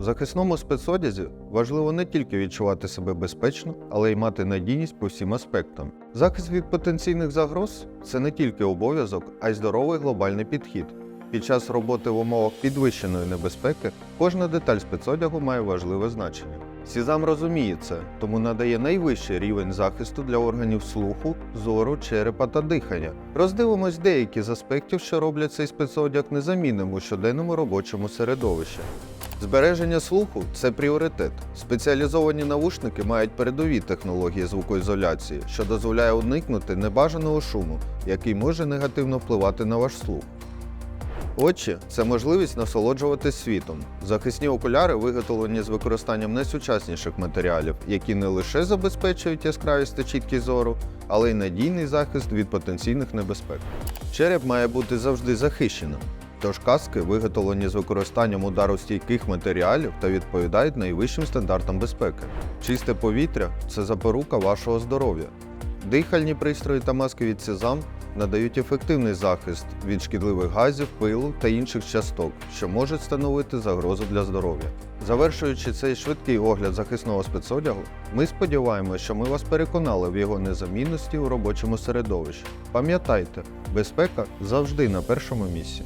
У захисному спецодязі важливо не тільки відчувати себе безпечно, але й мати надійність по всім аспектам. Захист від потенційних загроз це не тільки обов'язок, а й здоровий глобальний підхід. Під час роботи в умовах підвищеної небезпеки кожна деталь спецодягу має важливе значення. Сізам розуміє це, тому надає найвищий рівень захисту для органів слуху, зору, черепа та дихання. Роздивимось деякі з аспектів, що роблять цей спецодяг незамінним у щоденному робочому середовищі. Збереження слуху це пріоритет. Спеціалізовані навушники мають передові технології звукоізоляції, що дозволяє уникнути небажаного шуму, який може негативно впливати на ваш слух. Очі це можливість насолоджуватись світом. Захисні окуляри виготовлені з використанням найсучасніших матеріалів, які не лише забезпечують яскравість та чіткість зору, але й надійний захист від потенційних небезпек. Череп має бути завжди захищеним. Тож каски виготовлені з використанням ударостійких матеріалів та відповідають найвищим стандартам безпеки. Чисте повітря це запорука вашого здоров'я. Дихальні пристрої та маски від Сезам надають ефективний захист від шкідливих газів, пилу та інших часток, що можуть становити загрозу для здоров'я. Завершуючи цей швидкий огляд захисного спецодягу, ми сподіваємося, що ми вас переконали в його незамінності у робочому середовищі. Пам'ятайте, безпека завжди на першому місці.